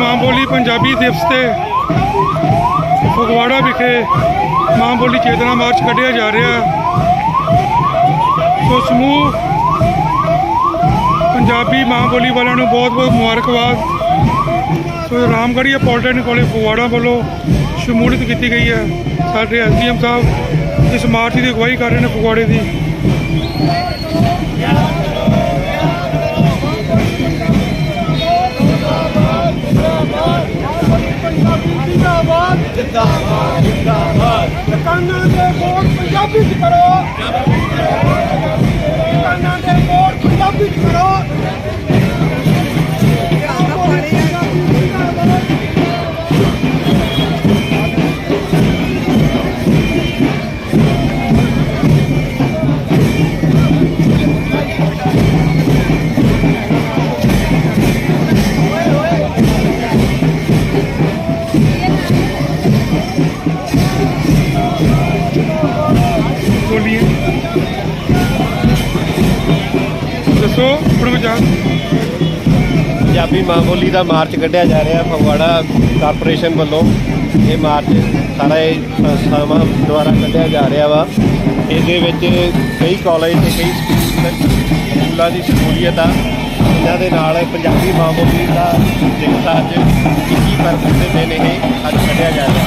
ਮਾਂ ਬੋਲੀ ਪੰਜਾਬੀ ਦਿਵਸ ਤੇ ਫਗਵਾੜਾ ਵਿਖੇ ਮਾਂ ਬੋਲੀ ਚੇਤਨਾ ਮਾਰਚ ਕੱਢਿਆ ਜਾ ਰਿਹਾ। ਸੋ ਸਮੂਹ ਪੰਜਾਬੀ ਮਾਂ ਬੋਲੀ ਵਾਲਿਆਂ ਨੂੰ ਬਹੁਤ ਬਹੁਤ ਮੁਬਾਰਕਬਾਦ। So Ramgarhia polytechnic college Phagwara ਵੱਲੋਂ ਸ਼ਮੂਲੀਅਤ ਕੀਤੀ ਗਈ ਹੈ। ਸਾਡੇ ਐਸਡੀਐਮ ਸਾਹਿਬ ਇਸ ਮਾਰਚ ਦੀ ਅਗਵਾਈ ਕਰ ਰਹੇ ਨੇ ਫਗਵਾੜੇ ਦੀ। ਦੇ ਬੋਰਡ ਪੰਜਾਬੀ ਚ ਕਰੋ। ਦੱਸੋ ਆਪਣਾ ਵਿਚਾਰ ਪੰਜਾਬੀ ਮਾਂ ਬੋਲੀ ਦਾ ਮਾਰਚ ਕੱਢਿਆ ਜਾ ਰਿਹਾ ਫਗਵਾੜਾ ਕਾਰਪੋਰੇਸ਼ਨ ਵੱਲੋਂ। ਇਹ ਮਾਰਚ ਸਾਰਾ ਇਹ ਸੰਸਥਾਵਾਂ ਦੁਆਰਾ ਕੱਢਿਆ ਜਾ ਰਿਹਾ ਵਾ। ਇਹਦੇ ਵਿੱਚ ਕਈ ਕਾਲਜ ਤੇ ਕਈ ਸਕੂਲ ਸਕੂਲਾਂ ਦੀ ਸ਼ਮੂਲੀਅਤ ਆ। ਇਹਨਾਂ ਦੇ ਨਾਲ ਪੰਜਾਬੀ ਮਾਂ ਬੋਲੀ ਦਾ ਦਿਵਸ ਅੱਜ 21 ਫਰਵਰੀ ਦੇ ਦਿਨ ਇਹ ਅੱਜ ਕੱਢਿਆ ਜਾ ਰਿਹਾ।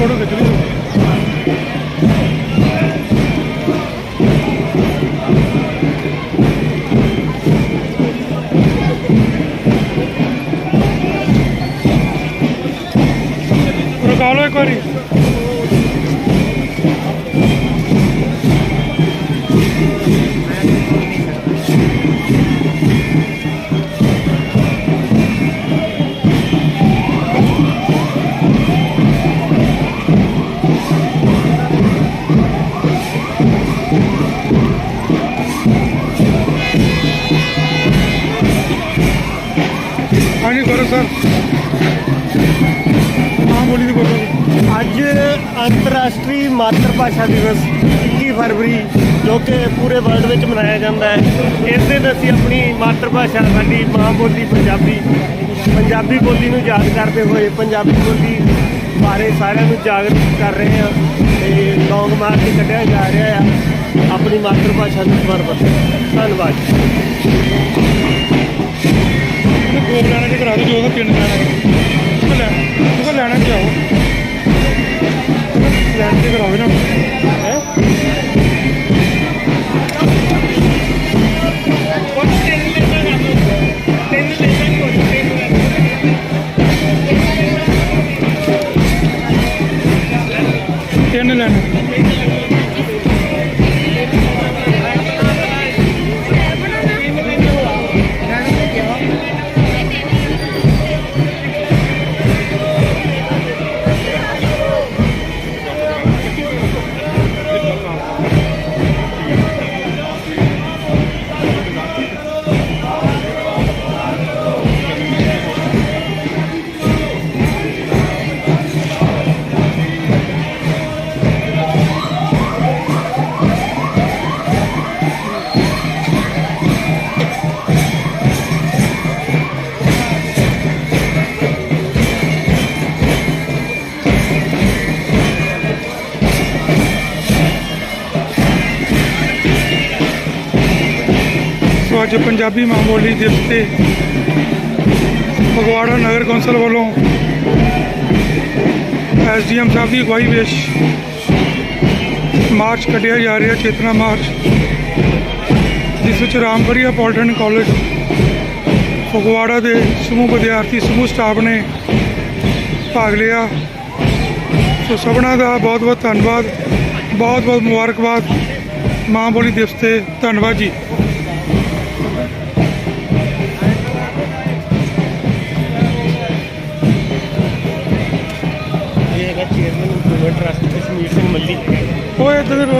छोड़ो गजरी Coloca o Corinthians. ਅੰਤਰਰਾਸ਼ਟਰੀ ਮਾਤਰ ਭਾਸ਼ਾ ਦਿਵਸ 21 ਫਰਵਰੀ ਜੋ ਕਿ ਪੂਰੇ ਵਰਲਡ ਵਿੱਚ ਮਨਾਇਆ ਜਾਂਦਾ ਹੈ। ਇਸ ਦਿਨ ਅਸੀਂ ਆਪਣੀ ਮਾਤਰ ਭਾਸ਼ਾ ਸਾਡੀ ਮਾਂ ਬੋਲੀ ਪੰਜਾਬੀ ਪੰਜਾਬੀ ਬੋਲੀ ਨੂੰ ਯਾਦ ਕਰਦੇ ਹੋਏ ਪੰਜਾਬੀ ਬੋਲੀ ਬਾਰੇ ਸਾਰਿਆਂ ਨੂੰ ਜਾਗਰੂਕ ਕਰ ਰਹੇ ਹਾਂ ਤੇ ਲੌਂਗ ਮਾਰਚ ਕੱਢਿਆ ਜਾ ਰਿਹਾ ਆ ਆਪਣੀ ਮਾਤਰ ਭਾਸ਼ਾ ਨੂੰ ਸਮਰਪਿਤ ਧੰਨਵਾਦ। ਦੋ ਲੈਣਾ ਕਿ ਕਰਾ ਦਿਓ, ਜੋ ਉਹਦਾ ਤਿੰਨ ਲੈਣਾ ਉਹ ਲੈਣਾ ਕਿ ਆਓ ਤਿੰਨ ਲੈਣਾ ਸੋ ਅੱਜ ਪੰਜਾਬੀ ਮਾਂ ਬੋਲੀ ਦਿਵਸ ਤੇ ਫਗਵਾੜਾ ਨਗਰ ਕੌਂਸਲ ਵੱਲੋਂ ਐਸਡੀਐਮ ਸਾਹਿਬ ਦੀ ਅਗਵਾਈ ਵਿੱਚ ਮਾਰਚ ਕੱਢਿਆ ਜਾ ਰਿਹਾ, ਚੇਤਨਾ ਮਾਰਚ, ਜਿਸ ਵਿੱਚ ਰਾਮਗੜੀਆ ਪੋਲੀਟੈਕਨਿਕ ਕਾਲਜ ਫਗਵਾੜਾ ਦੇ ਸਮੂਹ ਵਿਦਿਆਰਥੀ, ਸਮੂਹ ਸਟਾਫ ਨੇ ਭਾਗ ਲਿਆ। ਸੋ ਸਭਨਾਂ ਦਾ ਬਹੁਤ ਬਹੁਤ ਧੰਨਵਾਦ ਬਹੁਤ ਬਹੁਤ ਮੁਬਾਰਕਬਾਦ ਮਾਂ ਬੋਲੀ ਦਿਵਸ ਤੇ ਧੰਨਵਾਦ ਜੀ। আপনাদের